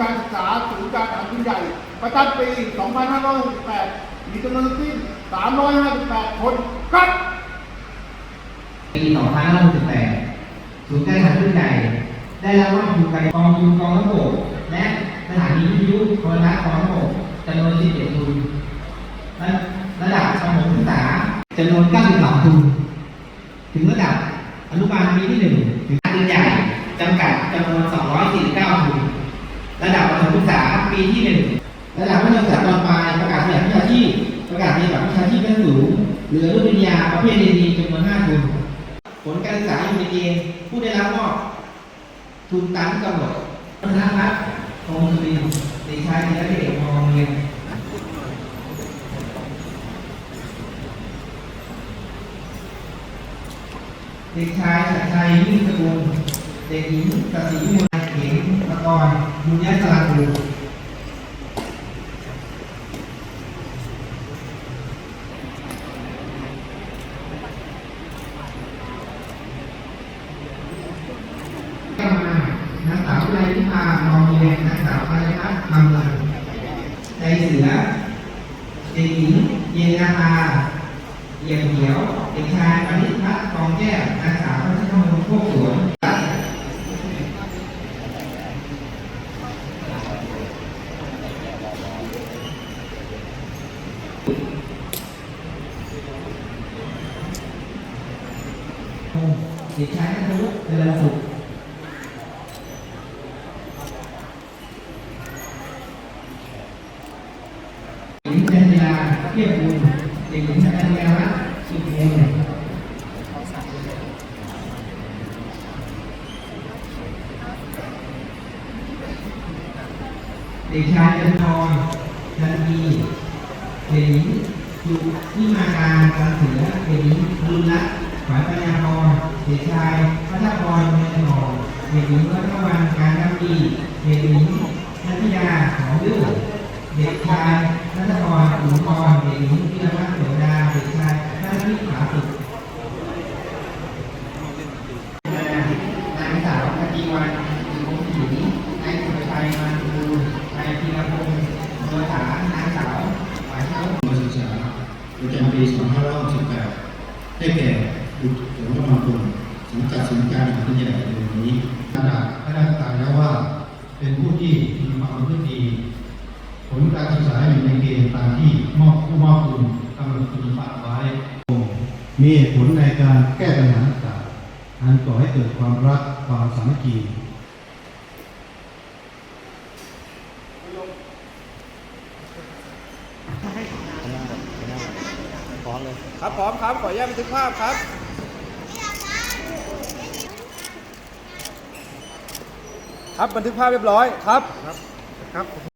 การศึกษาศูนย์การทหารพื้นใหญ่ ประจำปี 2568 มีจำนวนสิ้น 358 คนครับปี 2568 ศูนย์การทหารรุ่นใหญ่ ได้รับมอบทุนการกองทุนกองทัพบกและสถานีวิทยุโทรทัศน์กองทัพบกจำนวน11ทุนและระดับประถมศึกษาจำนวน 92 ทุน ถึงระดับอนุบาลปีที่ 1 ถึงรุ่นใหญ่จำกัดจำนวน 249 ทุน ระดับประถมศึกษาปีที่1ระดับมัธยมศึกษาตอนปลายประกาศเรียนวิชาชีพประกาศเรียนแบบวิชาชีพขั้นสูงเหลือรุ่นปริญญาประเภทเรียนดีจำนวน5ทุน ผลการศึกษาอยู่ในเกณฑ์ผู้ได้รับมอบทุนตามที่กำหนดธนพัฒน์คงสุนเด็กชายธีรเดชมองเรียนเด็กชายชัดชัยมิ่งสกุลเด็กหญิงกสิมล เข็มตะกรบุญญาสลักูก็มานางสาวไลพิพามองเรียนนางสาวอะไรพัฒน์คำเงินใจเสือเด็กหญิงเย็นนาภาเอี่ยมเขียวเด็กชายปณิพัฒน์กองแก้วนางสาวพัชรมนโคกสวน เด็กชายนัทวุฒิเจริญสุขหญิงจันยาเทียบบุญเด็กหญิงจันยารัตน์สุขเองเด็กชายจันทรจันทีเด็กหญิงอยู่ที่มาการการเสือเด็กหญิงรุนละขวัญปัญญาพร เด็กชายพัชรพรเมธนทองเด็กหญิงรัตวันการน้ำดีเด็กหญิงนัทยาหอมดื้อเด็กชายนัทพรอุ๋มพรเด็กหญิงพิรพัฒน์โสดาเด็กชายนัทวิทย์ผาสุขนางสาวกติวันสุขศรีนายสุรชัยมันดูนายธีรพงศ์โดยสานางสาวหมายเช้าการศึกษาประจำปี2568ได้แก่ ศูนย์การทหารพื้นใหญ่ในวันนี้ขนาดให้ได้ตายแล้วว่า เป็นผู้ที่มีความประพฤติดีผลการศึกษาอยู่ในเกณฑ์ตามที่มอบผู้มอบคุณกำหนดคุณสมบัติไว้ มีเหตุผลในการแก้ปัญหาต่างอันก่อให้เกิดความรักความสามัคคีครับพร้อมครับ ขออนุญาตบันทึกภาพครับ ครับบันทึกภาพเรียบร้อยครับ ครับ